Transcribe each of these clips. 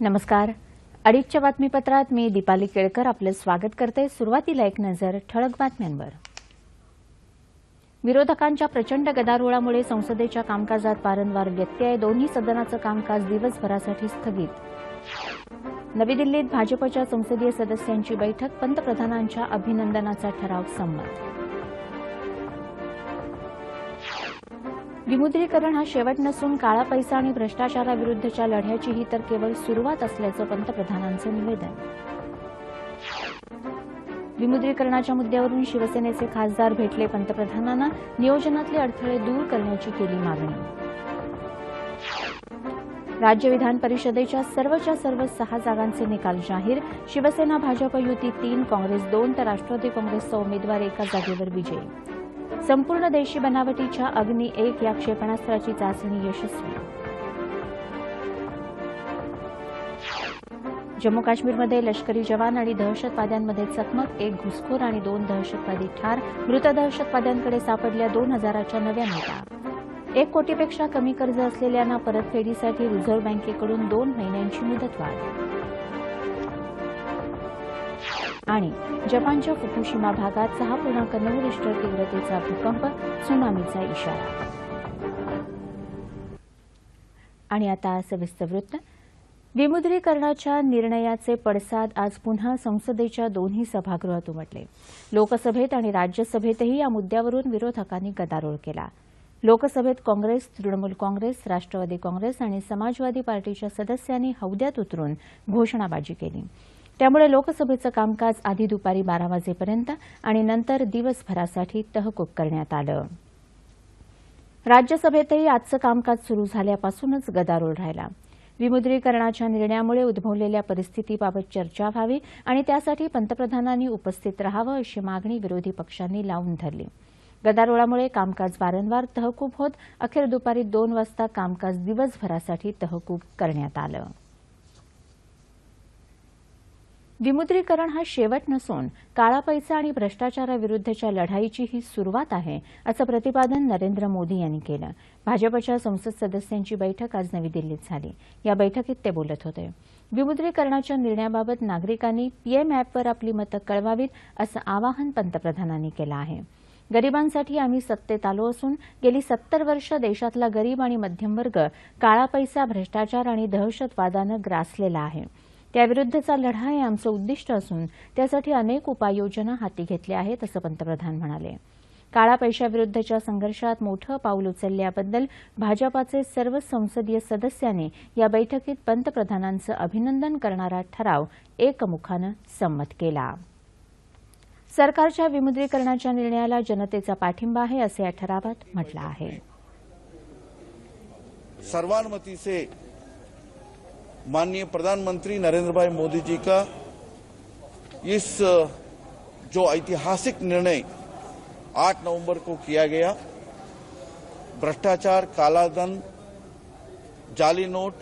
नमस्कार. अडीचच्या बातमीपत्रात मी दीपाली केळकर आपलं स्वागत करते. सुरुवातीला एक नजर ठळक बातम्यांवर. विरोधकांच्या प्रचंड गदारोळामुळे संसदेच्या कामकाजात वारंवार व्यत्यय दोन्ही सदनाचं कामकाज दिवसभरासाठी स्थगित. नवी दिल्लीत भाजपच्या संसदीय सदस्यांची बैठक पंतप्रधानांच्या अभिनंदनाचा ठराव संमत. विमुद्रीकरण हा शेवट नसून काळा पैसा आणि भ्रष्टाचाराविरुद्धच्या लढ्याची ही तर केवळ सुरुवात असल्याचं पंतप्रधानांचं निवेदन. विमुद्रीकरणाच्या मुद्द्यावरून शिवसेनेचे खासदार भेटले पंतप्रधानांना नियोजनातले अडथळे दूर करण्याची केली मागणी. राज्य विधान परिषदेच्या सर्वच्या सर्व सहा जागांचे निकाल जाहीर शिवसेना भाजप युती तीन काँग्रेस दोन तर राष्ट्रवादी काँग्रेसचा उमेदवार एका जागेवर विजयी. संपूर्ण देशी बनावटीच्या अग्नी एक या क्षेपणास्त्राची चाचणी यशस्वी. जम्मू काश्मीरमध्ये लष्करी जवान आणि दहशतवाद्यांमध्ये चकमक एक घुसखोर आणि दोन दहशतवादी ठार. मृत दहशतवाद्यांकडे सापडल्या दोन हजाराच्या नव्या नोटा एक कोटीपेक्षा कमी कर्ज असलेल्यांना परतफेडीसाठी रिझर्व्ह बँकेकडून दोन महिन्यांची मुदतवाढ. आणि जपानच्या फुकुशिमा भागात सहा पूर्णांक नऊ रिश्टर तीव्रतेचा भूकंप सुनामीचा इशारा. आणि आता सविस्तर वृत्त. विमुद्रीकरणाच्या निर्णयाचे पडसाद आज पुन्हा संसदेच्या दोन्ही सभागृहात उमटले. लोकसभेत आणि राज्यसभेतही या मुद्द्यावरून विरोधकांनी गदारोळ केला. लोकसभेत काँग्रेस तृणमूल काँग्रेस राष्ट्रवादी काँग्रेस आणि समाजवादी पार्टीच्या सदस्यांनी हौद्यात उतरून घोषणाबाजी केली. त्यामुळे लोकसभेचं कामकाज आधी दुपारी बारा वाजेपर्यंत आणि नंतर दिवसभरासाठी तहकूब करण्यात आलं. राज्यसभेतही आजचं कामकाज सुरू झाल्यापासूनच गदारोळ राहिला. विमुद्रीकरणाच्या निर्णयामुळे उद्भवलेल्या परिस्थितीबाबत चर्चा व्हावी आणि त्यासाठी पंतप्रधानांनी उपस्थित राहावं अशी मागणी विरोधी पक्षांनी लावून धरली. गदारोळामुळे कामकाज वारंवार तहकूब होत अखेर दुपारी दोन वाजता कामकाज दिवसभरासाठी तहकूब करण्यात आलं. विमुद्रीकरण हा शेवट नसून काळा पैसा आणि भ्रष्टाचाराविरुद्धच्या लढाईची ही सुरुवात आहे असं प्रतिपादन नरेंद्र मोदी यांनी केलं. भाजपच्या संसद सदस्यांची बैठक आज नवी दिल्लीत झाली. या बैठकीत ते बोलत होते. विमुद्रीकरणाच्या निर्णयाबाबत नागरिकांनी पीएम अॅपवर आपली मतं कळवावीत असं आवाहन पंतप्रधानांनी केलं आहे. गरिबांसाठी आम्ही सत्तेत आलो असून गेली सत्तर वर्ष देशातला गरीब आणि मध्यमवर्ग काळा पैसा भ्रष्टाचार आणि दहशतवादानं ग्रासलेला आहे. त्याविरुद्धचा लढा हे आमचं उद्दिष्ट असून त्यासाठी अनेक उपाययोजना हाती घेतल्या आहेत असं पंतप्रधान म्हणाले. काळा पैशाविरुद्धच्या संघर्षात मोठं पाऊल उचलल्याबद्दल भाजपाचे सर्व संसदीय सदस्यांनी या बैठकीत पंतप्रधानांचं अभिनंदन करणारा ठराव एकमुखानं संमत केला. सरकारच्या विमुद्रीकरणाच्या निर्णयाला जनतेचा पाठिंबा आहे असं या ठरावात म्हटलं आहे. सर्वानुमतीचे माननीय प्रधानमंत्री नरेंद्र भाई मोदी जी का इस जो ऐतिहासिक निर्णय 8 नवंबर को किया गया, भ्रष्टाचार, कालाधन, जाली नोट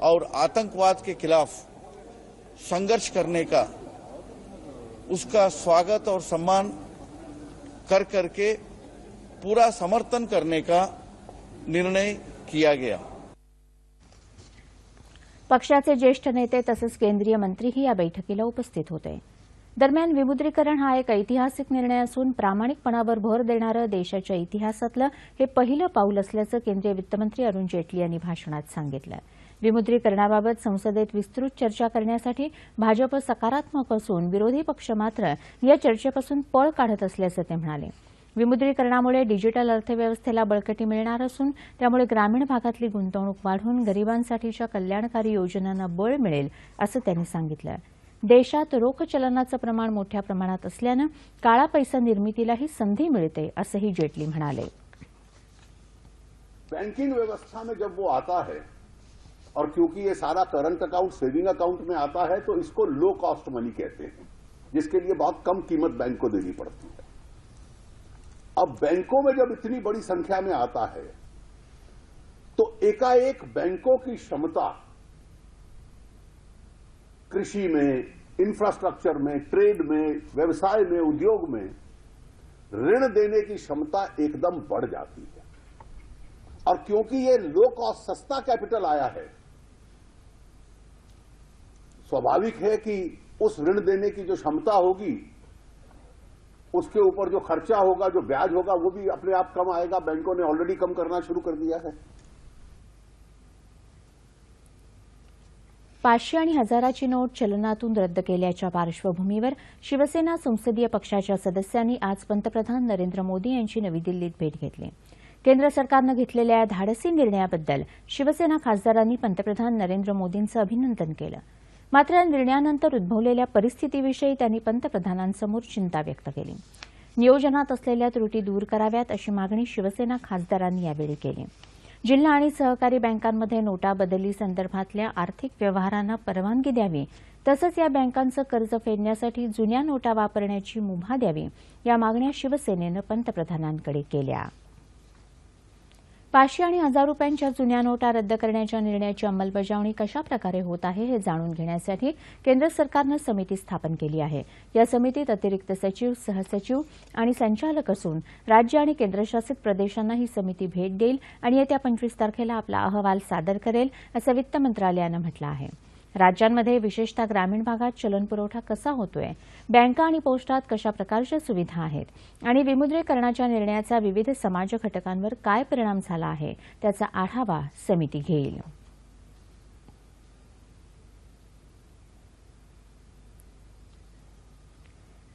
और आतंकवाद के खिलाफ संघर्ष करने का, उसका स्वागत और सम्मान कर करके पूरा समर्थन करने का निर्णय किया गया। पक्षाचे ज्येष्ठ नेते तसंच केंद्रीय मंत्रीही या बैठकीला उपस्थित होते. दरम्यान विमुद्रीकरण हा एक ऐतिहासिक निर्णय असून प्रामाणिकपणावर भर देणारं देशाच्या इतिहासातलं हे पहिलं पाऊल असल्याचं केंद्रीय वित्तमंत्री अरुण जेटली यांनी भाषणात सांगितलं. विमुद्रीकरणाबाबत संसदेत विस्तृत चर्चा करण्यासाठी भाजप सकारात्मक असून विरोधी पक्ष मात्र या चर्चेपासून पळ काढत असल्याचं ते म्हणाले. विमुद्रीकरणामुळे डिजिटल अर्थव्यवस्थेला बळकटी मिळणार असून त्यामुळे ग्रामीण भागातली गुंतवणूक वाढून गरिबांसाठीच्या कल्याणकारी योजनांना बळ मिळेल असं त्यांनी सांगितलं. देशात रोख चलनाचं प्रमाण मोठ्या प्रमाणात असल्यानं काळा पैसा निर्मितीलाही संधी मिळते असंही जेटली म्हणाले. बैंकिंग व्यवस्था में जब वो आता है और क्योंकि ये सारा करंट अकाउंट सेविंग अकाउंट में आता है तो इसको लो कॉस्ट मनी कहते हैं जिसके लिए बहुत कम कीमत बैंक को देनी पड़ती है। अब बैंकों में जब इतनी बड़ी संख्या में आता है तो एकाएक बैंकों की क्षमता कृषि में इंफ्रास्ट्रक्चर में ट्रेड में, व्यवसाय में, उद्योग में ऋण देने की क्षमता एकदम बढ़ जाती है। और क्योंकि ये लो कॉस्ट सस्ता कैपिटल आया है, स्वाभाविक है कि उस ऋण देने की जो क्षमता होगी उसके ऊपर जो खर्चा होगा जो ब्याज होगा वो भी अपने आप कम आएगा। बैंकों ने ऑलरेडी कम करना शुरू कर दिया है। पाचशे आणि हजाराची नोट चलनातून रद्द केल्याच्या पार्श्वभूमीवर शिवसेना संसदीय पक्षाच्या सदस्यांनी आज पंतप्रधान नरेंद्र मोदी यांची नवी दिल्लीत भेट घेतली. केंद्र सरकारनं घेतलेल्या धाडसी निर्णयाबद्दल शिवसेना खासदारांनी पंतप्रधान नरेंद्र मोदींचं अभिनंदन केलं. मात्र या निर्णयानंतर उद्भवलेल्या परिस्थितीविषयी त्यांनी पंतप्रधानांसमोर चिंता व्यक्त केली. नियोजनात असलेल्या त्रुटी दूर कराव्यात अशी मागणी शिवसेना खासदारांनी यावेळी केली. जिल्हा आणि सहकारी बँकांमध्ये नोटा बदली संदर्भातल्या आर्थिक व्यवहारांना परवानगी द्यावी तसंच या बँकांचं कर्ज फेडण्यासाठी जुन्या नोटा वापरण्याची मुभा द्यावी या मागण्या शिवसेनेनं पंतप्रधानांकडे केल्या. पाचशे आणि हजार रुपयांच्या जुन्या नोटा रद्द करण्याच्या निर्णयाची अंमलबजावणी कशा प्रकारे होत आहे हे जाणून घेण्यासाठी केंद्र सरकारनं समिती स्थापन केली आहे. या समितीत अतिरिक्त सचिव सहसचिव आणि संचालक असून राज्य आणि केंद्रशासित प्रदेशांना ही समिती भेट देईल आणि येत्या पंचवीस तारखेला आपला अहवाल सादर करेल असं वित्त मंत्रालयानं म्हटलं आहे. राज्यांमध्ये विशेषतः ग्रामीण भागात चलनपुरवठा कसा होतोय? बँका आणि पोस्टात कशा प्रकारच्या सुविधा आहेत? आणि विमुद्रीकरणाच्या निर्णयाचा विविध समाज घटकांवर काय परिणाम झाला आहे? त्याचा आढावा समिती घेईल.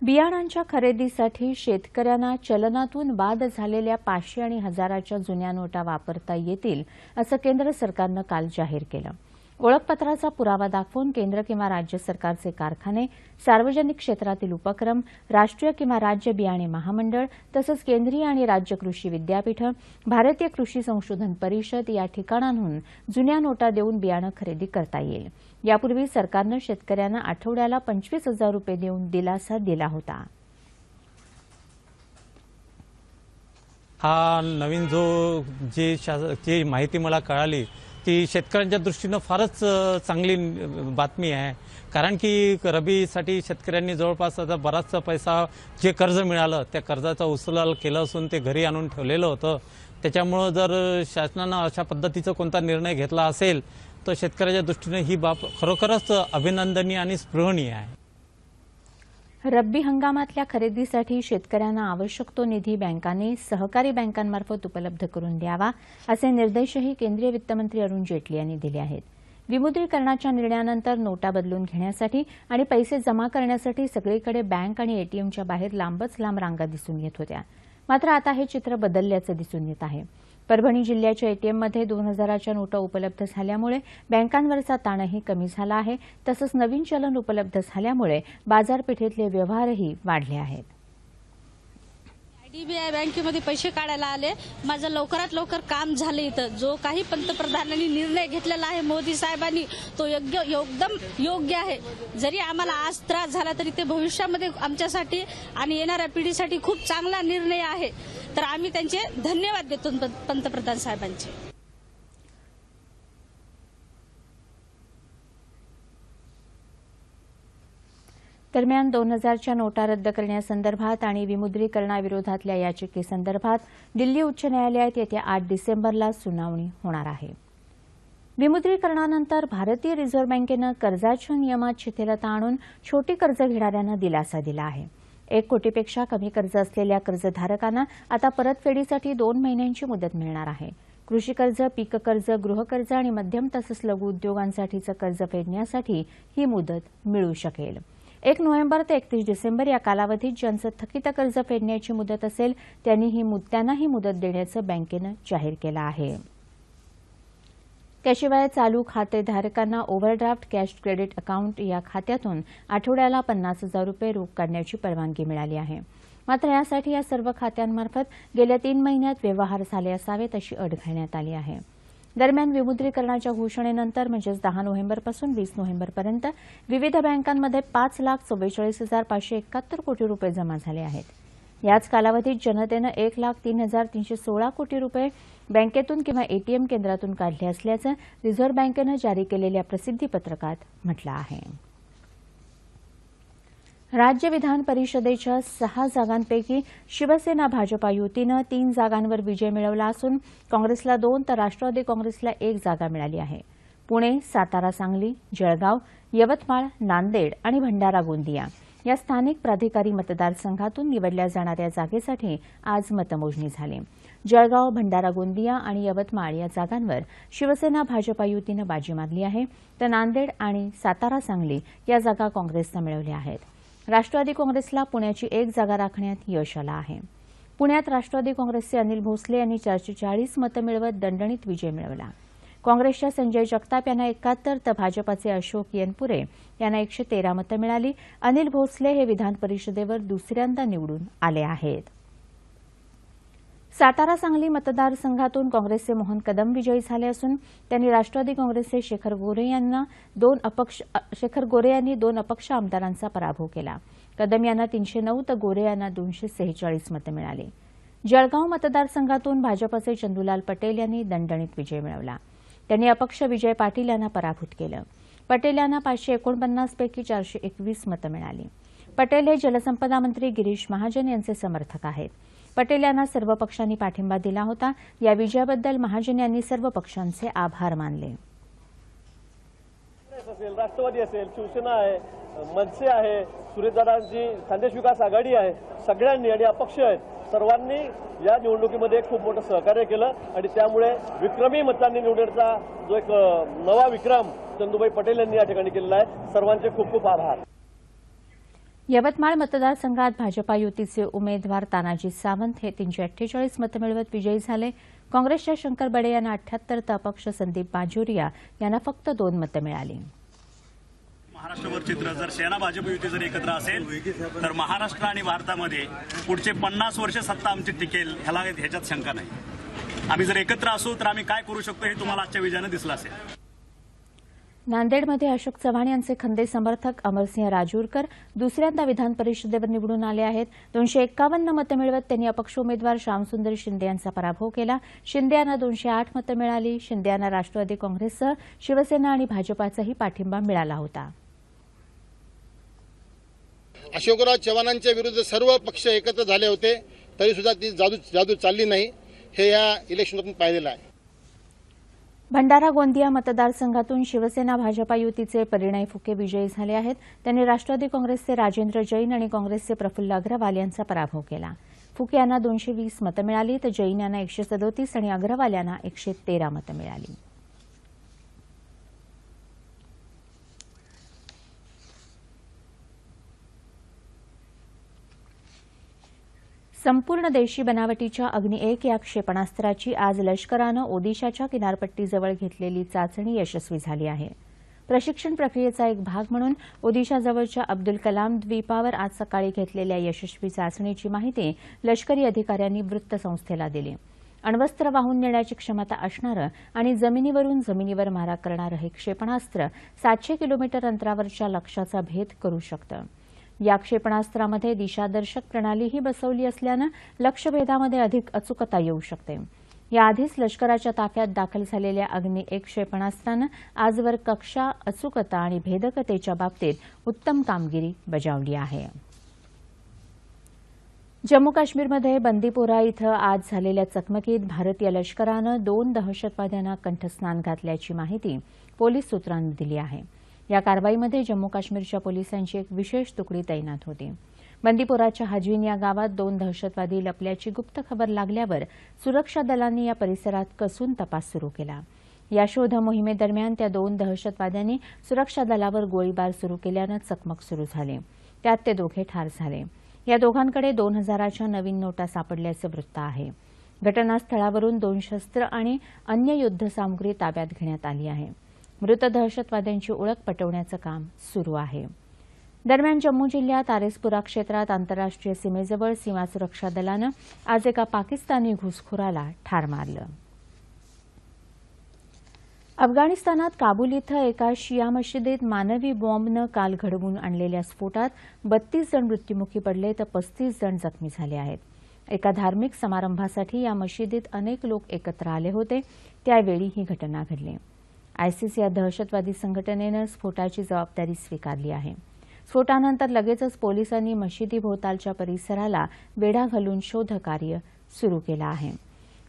बियाणांच्या खरेदीसाठी शेतकऱ्यांना चलनातून बाद झालेल्या पाचशे आणि हजाराच्या जुन्या नोटा वापरता येतील असं केंद्र सरकारनं काल जाहीर केलं. ओळखपत्राचा पुरावा दाखवून केंद्र किंवा राज्य सरकारचे कारखाने सार्वजनिक क्षेत्रातील उपक्रम राष्ट्रीय किंवा राज्य बियाणे महामंडळ तसंच केंद्रीय आणि राज्य कृषी विद्यापीठं भारतीय कृषी संशोधन परिषद या ठिकाणांहून जुन्या नोटा देऊन बियाणं खरेदी करता येईल. यापूर्वी सरकारनं शेतकऱ्यांना आठवड्याला पंचवीस हजार रुपये देऊन दिलासा दिला होता. हा नवीन जो जे शास- माहिती मला कळाली ती शेतकऱ्यांच्या दृष्टीनं फारच चांगली बातमी आहे. कारण की रबीसाठी शेतकऱ्यांनी जवळपास आता बराचसा पैसा जे कर्ज मिळालं त्या कर्जाचा उचलाल केलं असून ते घरी आणून ठेवलेलं होतं. त्याच्यामुळं जर शासनानं अशा पद्धतीचा कोणता निर्णय घेतला असेल तर शेतकऱ्याच्या दृष्टीनं ही बाब खरोखरच अभिनंदनीय आणि स्पृहणीय आहे. रब्बी हंगामातल्या खरेदीसाठी शेतकऱ्यांना आवश्यक तो निधी बँकांनी सहकारी बँकांमार्फत उपलब्ध करून द्यावा असे निर्देशही केंद्रीय वित्तमंत्री अरुण जेटली यांनी दिले आहेत. विमुद्रीकरणाच्या निर्णयानंतर नोटा बदलून घेण्यासाठी आणि पैसे जमा करण्यासाठी सगळीकडे बँक आणि एटीएमच्या बाहेर लांबच लांब रांगा दिसून येत होत्या. मात्र आता हे चित्र बदलल्याचं दिसून येत आहे. परभणी जिल्ह्याच्या एटीएममध्ये दोन हजाराच्या नोटा उपलब्ध झाल्यामुळे बँकांवरचा ताणही कमी झाला आहे. तसंच नवीन चलन उपलब्ध झाल्यामुळे बाजारपेठेतले व्यवहारही वाढले आहेत. डीबीआय बँकेमध्ये पैसे काढायला आले. माझं लवकरात लवकर काम झालं इथं. जो काही पंतप्रधानांनी निर्णय घेतलेला आहे मोदी साहेबांनी तो योग्य एकदम योग्य आहे. जरी आम्हाला आज त्रास झाला तरी ते भविष्यामध्ये आमच्यासाठी आणि येणाऱ्या पिढीसाठी खूप चांगला निर्णय आहे. तर आम्ही त्यांचे धन्यवाद देतो पंतप्रधान साहेबांचे. दरम्यान दोन हजारच्या नोटा रद्द करण्यासंदर्भात आणि विमुद्रीकरणाविरोधातल्या याचिकेसंदर्भात दिल्ली उच्च न्यायालयात येत्या आठ डिसेंबरला सुनावणी होणार आहे. विमुद्रीकरणानंतर भारतीय रिझर्व्ह बँकेनं कर्जाच्या नियमात शिथिलता आणून छोटी कर्ज घेणाऱ्यांना दिलासा दिला आहे. एक कोटीपेक्षा कमी कर्ज असलेल्या कर्जधारकांना आता परतफेडीसाठी दोन महिन्यांची मुदत मिळणार आहे. कृषी कर्ज पीक कर्ज गृहकर्ज आणि मध्यम तसंच लघु उद्योगांसाठीचं कर्ज फेडण्यासाठी ही मुदत मिळू शकेल. एक नोव्हेंबर ते एकतीस डिसेंबर या कालावधीत ज्यांचं थकीत कर्ज फेडण्याची मुदत असेल त्यांनी ही त्यांना ही मुदत देण्याचं बँकेनं जाहीर केलं आहे. त्याशिवाय चालू खातेधारकांना ओव्हरड्राफ्ट कॅश क्रेडिट अकाउंट या खात्यातून आठवड्याला पन्नास हजार रुपये रोख काढण्याची परवानगी मिळाली आहे. मात्र यासाठी या सर्व खात्यांमार्फत गेल्या तीन महिन्यात व्यवहार झाले असावेत अशी अट घालण्यात आली आहे. दरम्यान विमुद्रीकरणाच्या घोषणेनंतर म्हणजेच दहा नोव्हेंबरपासून वीस नोव्हेंबरपर्यंत विविध बँकांमध्ये पाच लाख चव्वेचाळीस हजार पाचशे एकाहत्तर कोटी रुपये जमा झाले आहेत. याच कालावधीत जनतेनं एक लाख तीन हजार तीनशे सोळा कोटी रुपये बँकेतून किंवा एटीएम केंद्रातून काढले असल्याचं रिझर्व्ह बँकेनं जारी केलेल्या प्रसिद्धीपत्रकात म्हटलं आहे. राज्य विधान परिषदेच्या सहा जागांपैकी शिवसेना भाजपा युतीनं तीन जागांवर विजय मिळवला असून काँग्रेसला दोन तर राष्ट्रवादी काँग्रेसला एक जागा मिळाली आहे. पुणे सातारा सांगली जळगाव यवतमाळ नांदेड आणि भंडारा गोंदिया या स्थानिक प्राधिकारी मतदारसंघातून निवडल्या जाणाऱ्या जागेसाठी आज मतमोजणी झाली. जळगाव भंडारा गोंदिया आणि यवतमाळ या जागांवर शिवसेना भाजपा युतीनं बाजी मारली आहे तर नांदेड आणि सातारा सांगली या जागा काँग्रेसनं मिळवल्या आहेत. राष्ट्रवादी काँग्रेसला पुण्याची एक जागा राखण्यात यश आलं आहे. पुण्यात राष्ट्रवादी काँग्रेसचे अनिल भोसले यांनी चारशे चाळीस मतं मिळवत दणदणीत विजय मिळवला. काँग्रेसच्या संजय जगताप यांना एकाहत्तर तर भाजपाचे अशोक येनपुरे यांना एकशे तेरा मतं मिळाली. अनिल भोसले हे विधान परिषदेवर दुसऱ्यांदा निवडून आले आहेत. सातारा सांगली मतदारसंघातून काँग्रेसचे मोहन कदम विजयी झाले असून त्यांनी राष्ट्रवादी काँग्रेसचे शेखर गोरे यांना दोन अपक्ष शेखर गोरे यांनी दोन अपक्ष आमदारांचा पराभव केला. कदम यांना तीनशे नऊ तर गोरे यांना दोनशे सेहेचाळीस मतं मिळाली. जळगाव मतदारसंघातून भाजपचे चंदुलाल पटेल यांनी दणदणीत विजय मिळवला. त्यांनी अपक्ष विजय पाटील यांना पराभूत केलं. पटेल यांना पाचशे एकोणपन्नासपैकी चारशे एकवीस मतं मिळाली. पटेल हे जलसंपदा मंत्री गिरीश महाजन यांचे समर्थक आहेत. पटेल यांना सर्व पक्षांनी पाठिंबा दिला होता. या विजयाबद्दल महाजन यांनी सर्व पक्षांचे आभार मानले. असेल राष्ट्रवादी असेल शिवसेना आहे मनसे आहे सुरेशदादांची खानदेश विकास आघाडी आहे सगळ्यांनी आणि अपक्ष आहेत सर्वांनी या निवडणुकीमध्ये खूप मोठं सहकार्य केलं आणि त्यामुळे विक्रमी मतांनी निवडण्याचा जो एक नवा विक्रम चंदूबाई पटेल यांनी या ठिकाणी केलेला आहे. सर्वांचे खूप खूप आभार. यवतमाळ मतदारसंघात भाजपा युतीचे उमेदवार तानाजी सावंत हे तीनशे अठ्ठेचाळीस मतं मिळवत विजयी झाले. काँग्रेसच्या शंकर बडे यांना अठ्याहत्तर तर अपक्ष संदीप बाजोरिया यांना फक्त दोन मतं मिळाली. महाराष्ट्रभर चित्र. जर सेना भाजप युती जर एकत्र असेल तर महाराष्ट्र आणि भारतामध्ये पुढचे पन्नास वर्ष सत्ता आमची टिकेल ह्याला ह्याच्यात शंका नाही. आम्ही जर एकत्र असू तर आम्ही काय करू शकतो हे तुम्हाला आजच्या विजयानं दिसलं असेल. नांदेडमध्ये अशोक चव्हाण यांचे खंदे समर्थक अमरसिंह राजूरकर दुसऱ्यांदा विधान परिषदेवर निवडून आले आहेत. दोनशे एक्कावन्न मतं मिळवत त्यांनी अपक्ष उमेदवार श्यामसुंदर शिंदे यांचा पराभव केला. शिंदे यांना दोनशे आठ मतं मिळाली. शिंदे यांना राष्ट्रवादी काँग्रेससह शिवसेना आणि भाजपाचाही पाठिंबा मिळाला होता. अशोकराव चव्हाणांच्या विरुद्ध सर्व पक्ष एकत्र झाले होते तरी सुद्धा ती जादू जादू चालली नाही. हे या इलेक्शनातून पाहिलेलं आहे. भंडारा गोंदिया मतदारसंघातून शिवसेना भाजपा युतीचे परिणय फुके विजयी झाले आहेत. त्यांनी राष्ट्रवादी काँग्रेसचे राजेंद्र जैन आणि काँग्रेसचे प्रफुल्ल अग्रवाल यांचा पराभव केला. फुके यांना दोनशे वीस मतं मिळाली तर जैन यांना एकशे सदोतीस आणि अग्रवाल यांना एकशे तेरा मतं मिळाली. संपूर्ण देशी बनावटीच्या अग्नि एक या क्षेपणास्त्राची आज लष्करानं ओदिशाच्या किनारपट्टीजवळ घेतलेली चाचणी यशस्वी झाली आहे. प्रशिक्षण प्रक्रियेचा एक भाग म्हणून ओदिशाजवळच्या अब्दुल कलाम द्वीपावर आज सकाळी घेतलेल्या यशस्वी चाचणीची माहिती लष्करी अधिकाऱ्यांनी वृत्तसंस्थेला दिली. अण्वस्त्र वाहून नेण्याची क्षमता असणारं आणि जमिनीवरून जमिनीवर मारा करणारं हे क्षेपणास्त्र सातशे किलोमीटर अंतरावरच्या लक्ष्याचा भेद करू शकतं. या क्षेपणास्त्रामध्ये दिशादर्शक प्रणालीही बसवली असल्यानं लक्ष्यभेदामध्ये अधिक अचूकता येऊ शकते. याआधीच लष्कराच्या ताफ्यात दाखल झालेल्या अग्नि एक क्षेपणास्त्रानं आजवर कक्षा अचूकता आणि भेदकतेच्या बाबतीत उत्तम कामगिरी बजावली आहे. जम्मू काश्मीरमध्ये बंदीपोरा इथं आज झालेल्या चकमकीत भारतीय लष्करानं दोन दहशतवाद्यांना कंठस्नान घातल्याची माहिती पोलीस सूत्रांनी दिली आहे. या कारवाईमध्ये जम्मू काश्मीरच्या पोलिसांची एक विशेष तुकडी तैनात होती. बंदीपोराच्या हजवीन या गावात दोन दहशतवादी लपल्याची गुप्त खबर लागल्यावर सुरक्षा दलांनी या परिसरात कसून तपास सुरू केला. या शोध मोहिमेदरम्यान त्या दोन दहशतवाद्यांनी सुरक्षा दलावर गोळीबार सुरू केल्यानं चकमक सुरू झाली. त्यात ते दोघे ठार झाले. या दोघांकडे दोन हजाराच्या नवीन नोटा सापडल्याचं वृत्त आहे. घटनास्थळावरून दोन शस्त्र आणि अन्य युद्धसामुग्री ताब्यात घेण्यात आली आहे. मृत दहशतवाद्यांची ओळख पटवण्याचं काम सुरू आहे. दरम्यान जम्मू जिल्ह्यात आरेसपुरा क्षेत्रात आंतरराष्ट्रीय सीमेजवळ सीमा सुरक्षा दलानं आज एका पाकिस्तानी घुसखोराला ठार मारलं. अफगाणिस्तानात काबूल इथं एका शिया मशिदीत मानवी बॉम्बनं काल घडवून आणलेल्या स्फोटात बत्तीस जण मृत्युमुखी पडले तर पस्तीस जण जखमी झाले आहेत. एका धार्मिक समारंभासाठी या मशिदीत अनेक लोक एकत्र आले होते. त्यावेळी ही घटना घडली. आयसिस या दहशतवादी संघटनेनं स्फोटाची जबाबदारी स्वीकारली आहे. स्फोटानंतर लगेचच पोलिसांनी मशिदी भोवतालच्या परिसराला वेढा घालून शोधकार्य सुरू केलं आहे.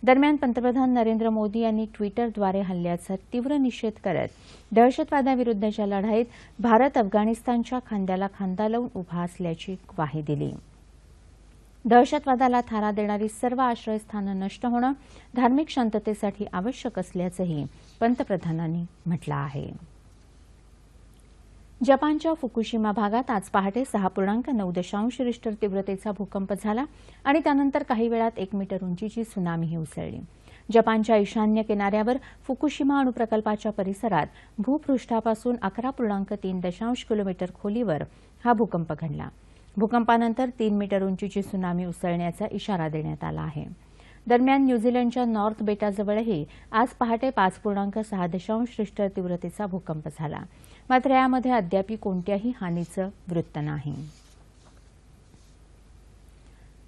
दरम्यान पंतप्रधान नरेंद्र मोदी यांनी ट्विटरद्वारे हल्ल्याचा तीव्र निषेध करत दहशतवादाविरुद्धच्या लढाईत भारत अफगाणिस्तानच्या खांद्याला खांदा लावून उभा असल्याची ग्वाही दिली. दहशतवादाला थारा देणारी सर्व आश्रयस्थानं नष्ट होणं धार्मिक शांततेसाठी आवश्यक असल्याचंही पंतप्रधानांनी म्हटलं आहे. जपानच्या फुकुशिमा भागात आज पहाटे सहा पूर्णांक नऊ दशांश रिश्टर तीव्रतेचा भूकंप झाला आणि त्यानंतर काही वेळात एक मीटर उंचीची सुनामीही उसळली. जपानच्या ईशान्य किनाऱ्यावर फुकुशिमा अणुप्रकल्पाच्या परिसरात भूपृष्ठापासून अकरा पूर्णांक तीन दशांश किलोमीटर खोलीवर हा भूकंप घडला. भूकंपानंतर तीन मीटर उंचीची सुनामी उसळण्याचा इशारा देण्यात आला आहे. दरम्यान न्यूझीलंडच्या नॉर्थ बेटाजवळही आज पहाटे पाच पूर्णांक सहा दशांश रिश्टर तीव्रतेचा भूकंप झाला. मात्र यामध्ये अद्याप कोणत्याही हानीचं वृत्त नाही.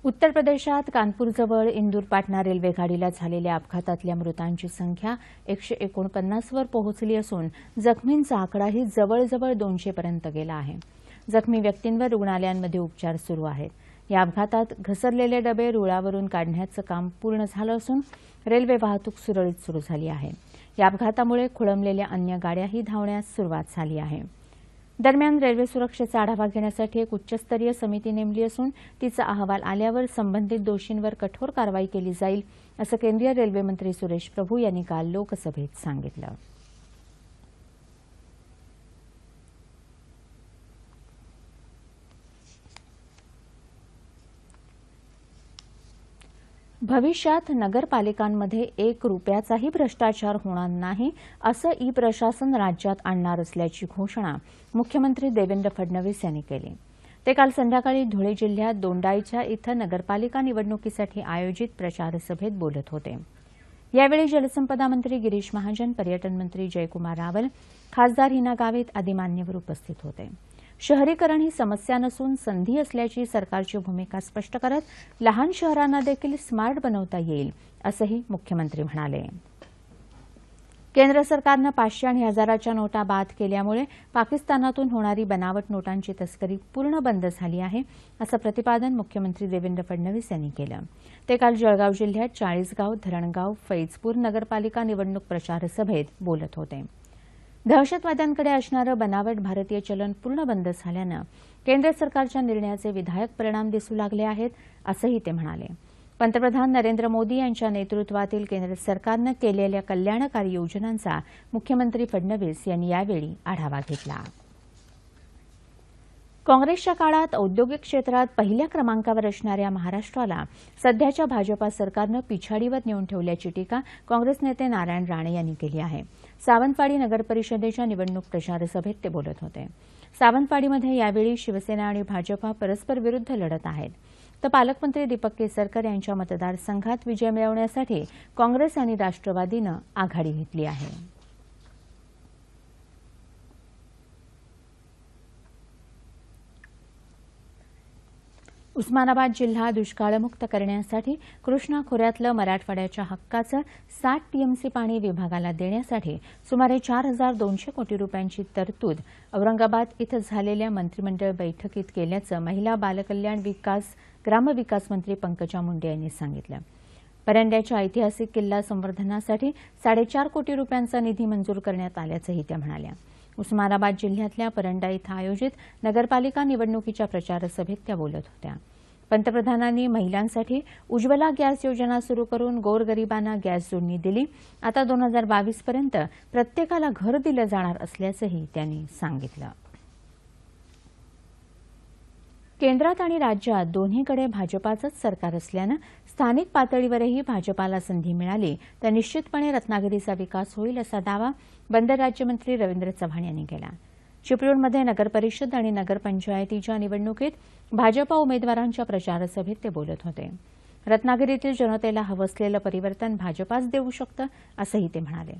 उत्तर प्रदेशात कानपूरजवळ इंदूर पाटणा रेल्वे गाडीला झालेल्या अपघातातल्या मृतांची संख्या एकशे एकोणपन्नासवर पोहोचली असून जखमींचा आकडाही जवळजवळ दोनशेपर्यंत गेला आहे. जखमी व्यक्तींवर रुग्णालयांमध्ये उपचार सुरू आहेत. या अपघातात घसरलेले डबे रुळावरून काढण्याचं काम पूर्ण झालं असून रेल्वे वाहतूक सुरळीत सुरू झाली आहे. या अपघातामुळे खोळंबलेल्या अन्य गाड्याही धावण्यास सुरुवात झाली आहे. दरम्यान रेल्वे सुरक्षेचा आढावा घेण्यासाठी एक उच्चस्तरीय समिती नेमली असून तिचा अहवाल आल्यावर संबंधित दोषींवर कठोर कारवाई केली जाईल असं केंद्रीय रेल्वेमंत्री सुरेश प्रभू यांनी काल लोकसभेत सांगितलं. भविष्यात नगरपालिकांमध्ये एक रुपयाचाही भ्रष्टाचार होणार नाही असं ई प्रशासन राज्यात आणणार असल्याची घोषणा मुख्यमंत्री देवेंद्र फडणवीस यांनी केली. ते काल संध्याकाळी धुळे जिल्ह्यात दोंडाईच्या इथं नगरपालिका निवडणुकीसाठी आयोजित प्रचारसभेत बोलत होते. यावेळी जलसंपदा मंत्री गिरीश महाजन पर्यटन मंत्री जयकुमार रावल खासदार हिना गावित आदी मान्यवर उपस्थित होते. शहरीकरण ही समस्या नसून संधी असल्याची सरकारची भूमिका स्पष्ट करत लहान शहरांना देखील स्मार्ट बनवता येईल असंही मुख्यमंत्री म्हणाले. केंद्र सरकारनं पाचशे आणि हजाराच्या नोटा बाद केल्यामुळे पाकिस्तानातून होणारी बनावट नोटांची तस्करी पूर्ण बंद झाली आहे असं प्रतिपादन मुख्यमंत्री देवेंद्र फडणवीस यांनी केलं. ते काल जळगाव जिल्ह्यात चाळीसगाव धरणगाव फैजपूर नगरपालिका निवडणूक प्रचार सभेत बोलत होते. दहशतवाद्यांकडे असणारं बनावट भारतीय चलन पूर्ण बंद झाल्यानं केंद्र सरकारच्या निर्णयाचे विधायक परिणाम दिसू लागले आहेत असंही ते म्हणाले. पंतप्रधान नरेंद्र मोदी यांच्या नेतृत्वातील केंद्र सरकारनं केलेल्या कल्याणकारी योजनांचा मुख्यमंत्री फडणवीस यांनी यावेळी आढावा घेतला. काँग्रेसच्या काळात औद्योगिक क्षेत्रात पहिल्या क्रमांकावर असणाऱ्या महाराष्ट्राला सध्याच्या भाजपा सरकारनं पिछाडीवर नेऊन ठेवल्याची टीका काँग्रेस नेते नारायण राणे यांनी केली आहे. सावंतवाडी नगरपरिषदेच्या निवडणूक प्रचार सभेत ते बोलत होते. सावंतवाडीमध्ये यावेळी शिवसेना आणि भाजपा परस्पर विरुद्ध लढत आहेत. तर पालकमंत्री दीपक केसरकर यांच्या मतदारसंघात विजय मिळवण्यासाठी काँग्रेस आणि राष्ट्रवादीनं आघाडी घेतली आहे. उस्मानाबाद जिल्हा दुष्काळमुक्त करण्यासाठी कृष्णा खोऱ्यातलं मराठवाड्याच्या हक्काचं साठ टीएमसी पाणी विभागाला देण्यासाठी सुमारे चार हजार दोनशे कोटी रुपयांची तरतूद औरंगाबाद इथं झालेल्या मंत्रिमंडळ बैठकीत केल्याचं महिला बालकल्याण विकास ग्रामविकास मंत्री पंकजा मुंडे यांनी सांगितलं. परंड्याच्या ऐतिहासिक किल्ला संवर्धनासाठी साडेचार कोटी रुपयांचा निधी मंजूर करण्यात आल्याचंही त्या म्हणाल्या. उस्मानाबाद जिल्ह्यातल्या परंडा इथं आयोजित नगरपालिका निवडणुकीच्या प्रचारसभेत त्या बोलत होत्या. पंतप्रधानांनी महिलांसाठी उज्ज्वला गॅस योजना सुरू करून गोरगरिबांना गॅस जोडणी दिली. आता दोन हजार बावीसपर्यंत प्रत्येकाला घर दिलं जाणार असल्याचंही त्यांनी सांगितलं. केंद्रात आणि राज्यात दोन्हीकडे भाजपाचंच सरकार असल्यानं स्थानिक पातळीवरही भाजपाला संधी मिळाली. तर निश्चितपणे रत्नागिरीचा विकास होईल असा दावा बंदर राज्यमंत्री रवींद्र चव्हाण यांनी केला. चिपळूणमध्ये नगरपरिषद आणि नगरपंचायतीच्या निवडणुकीत भाजपा उमेदवारांच्या प्रचारसभेत ते बोलत होते. रत्नागिरीतील जनतेला हवं असलेलं परिवर्तन भाजपाच देऊ शकतं असंही ते म्हणाले.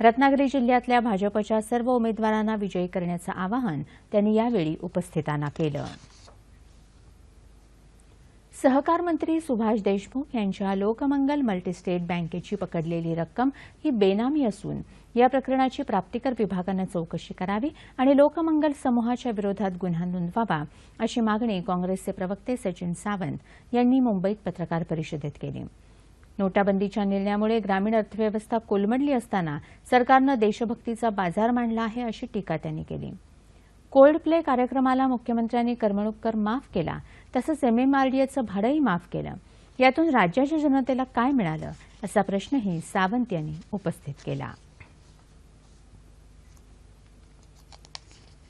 रत्नागिरी जिल्ह्यातल्या भाजपच्या सर्व उमेदवारांना विजयी करण्याचं आवाहन त्यांनी यावेळी उपस्थितांना केलं. सहकार मंत्री सुभाष देशमुख यांच्या लोकमंगल मल्टीस्टेट बँकेची पकडलेली रक्कम ही बेनामी असून या प्रकरणाची प्राप्तिकर विभागानं चौकशी करावी आणि लोकमंगल समूहाच्या विरोधात गुन्हा नोंदवावा अशी मागणी काँग्रेसचे प्रवक्ते सचिन सावंत यांनी मुंबईत पत्रकार परिषदेत केली. नोटाबंदीच्या निर्णयामुळे ग्रामीण अर्थव्यवस्था कोलमडली असताना सरकारनं देशभक्तीचा बाजार मांडला आहे अशी टीका त्यांनी केली. कोल्ड प्ले कार्यक्रमाला मुख्यमंत्र्यांनी करमणूक कर माफ केला तसंच एमएमआरडीएचं भाडंही माफ केलं. यातून राज्याच्या जनतेला काय मिळालं असा प्रश्नही सावंत यांनी उपस्थित केला.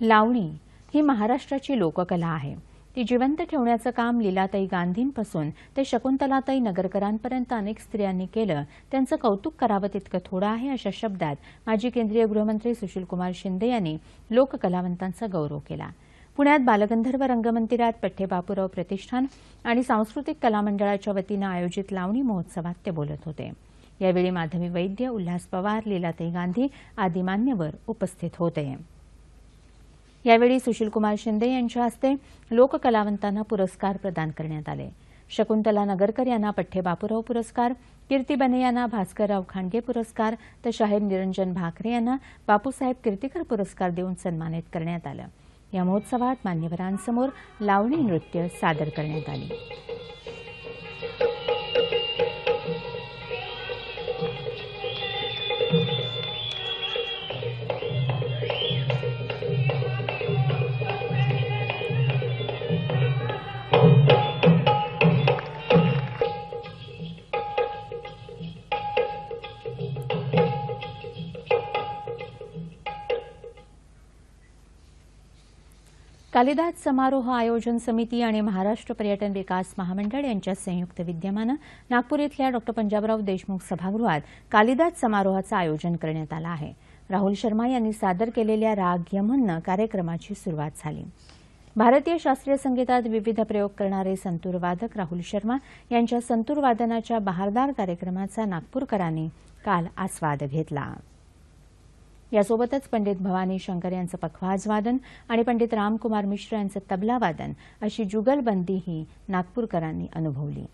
लावणी ही महाराष्ट्राची लोककला आहे. ती जिवंत ठेवण्याचं काम लीलाताई गांधींपासून ते शकुंतलाताई नगरकरांपर्यंत अनेक स्त्रियांनी केलं. त्यांचं कौतुक करावं तितकं थोडं आहे अशा शब्दात माजी केंद्रीय गृहमंत्री सुशीलकुमार शिंदे यांनी लोककलावंतांचा गौरव केला. पुण्यात बालगंधर्व रंगमंदिरात पठ्ठे बापूराव प्रतिष्ठान आणि सांस्कृतिक कला मंडळाच्या वतीनं आयोजित लावणी महोत्सवात ते बोलत होते. यावेळी माधवी वैद्य उल्हास पवार लीलाताई गांधी आदी मान्यवर उपस्थित होते. यावेळी सुशीलकुमार शिंदे यांच्या हस्ते लोककलावंतांना पुरस्कार प्रदान करण्यात आले. शकुंतला नगरकर यांना पठ्ठे बापूराव पुरस्कार कीर्ती बने यांना भास्करराव खांडगे पुरस्कार तर शाहीर निरंजन भाकरे यांना बापूसाहेब कीर्तीकर पुरस्कार देऊन सन्मानित करण्यात आलं. या महोत्सवात मान्यवरांसमोर लावणी नृत्य सादर करण्यात आली. कालिदास समारोह आयोजन समिती आणि महाराष्ट्र पर्यटन विकास महामंडळ यांच्या संयुक्त विद्यमानं नागपूर इथल्या डॉ. पंजाबराव देशमुख सभागृहात कालिदास समारोहाचं आयोजन करण्यात आलं आहे. राहुल शर्मा यांनी सादर केलेल्या राग यमननं कार्यक्रमाची सुरुवात झाली. भारतीय शास्त्रीय संगीतात विविध प्रयोग करणारे संतूरवादक राहुल शर्मा यांच्या संतूरवादनाच्या बहारदार कार्यक्रमाचा नागपूरकरांनी काल आस्वाद घेतला. यासोबतच पंडित भवानी शंकर यांचं पखवाज वादन आणि पंडित रामकुमार मिश्र यांचं तबला वादन अशी जुगलबंदीही नागपूरकरांनी अनुभवली.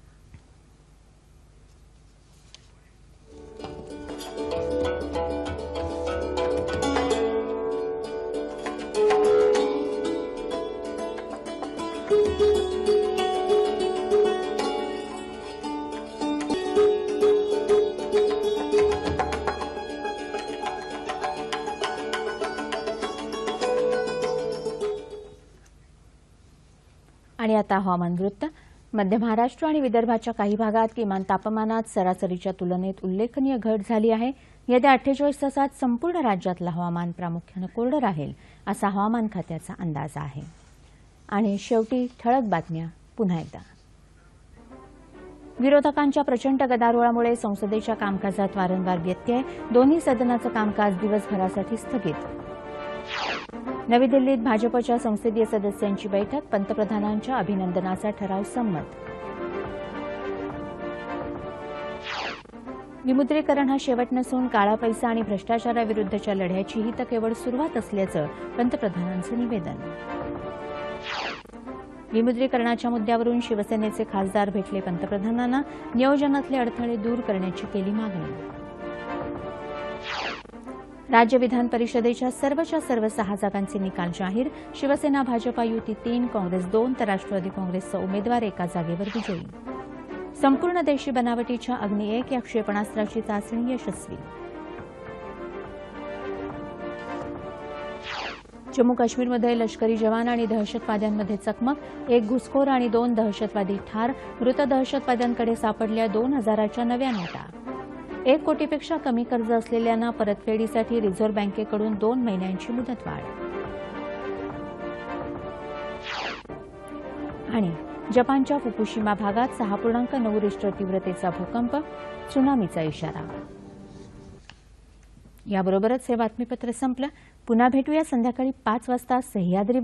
हवामान वृत्त. मध्य महाराष्ट्र आणि विदर्भाच्या काही भागात किमान तापमानात सरासरीच्या तुलनेत उल्लेखनीय घट झाली आहे. येत्या अठ्ठेचाळीस तासात संपूर्ण राज्यातलं हवामान प्रामुख्यानं कोरडं राहील असा हवामान खात्याचा अंदाज आहे. आणि शेवटी ठळक बातम्या पुन्हा एकदा. विरोधकांच्या प्रचंड गदारोळामुळे संसदेच्या कामकाजात वारंवार व्यत्यय. दोन्ही सदनाचं कामकाज दिवसभरासाठी स्थगित. नवी दिल्लीत भाजपच्या संसदीय सदस्यांची बैठक पंतप्रधानांच्या अभिनंदनाचा ठराव संमत. विमुद्रीकरण हा शेवट नसून काळा पैसा आणि भ्रष्टाचाराविरुद्धच्या लढ्याची ही तर केवळ सुरुवात असल्याचं पंतप्रधानांचं निवेदन. विमुद्रीकरणाच्या मुद्द्यावरून शिवसेनेचे खासदार भेटले पंतप्रधानांना नियोजनातले अडथळे दूर करण्याची केली मागणी. राज्य विधान परिषदेच्या सर्वच्या सर्व सहा जागांचे निकाल जाहीर. शिवसेना भाजपा युती तीन काँग्रेस दोन तर राष्ट्रवादी काँग्रेसचा उमेदवार एका जागेवर विजयी. संपूर्ण देशी बनावटीच्या अग्नि एक या क्षेपणास्त्राची चाचणी यशस्वी. जम्मू काश्मीरमध्ये लष्करी जवान आणि दहशतवाद्यांमध्ये चकमक. एक घुसखोर आणि दोन दहशतवादी ठार. मृत दहशतवाद्यांकडे सापडल्या दोन हजाराच्या नव्या नोटा. एक कोटीपेक्षा कमी कर्ज असलेल्यांना परतफेडीसाठी रिझर्व्ह बँकेकडून दोन महिन्यांची मुदतवाढ. आणि जपानच्या फुकुशिमा भागात सहा पूर्णांक नऊ रिश्टर तीव्रतेचा भूकंप सुनामीचा इशारा. याबरोबरच हे बातमीपत्र संपलं. पुन्हा भेटूया संध्याकाळी पाच वाजता सह्याद्री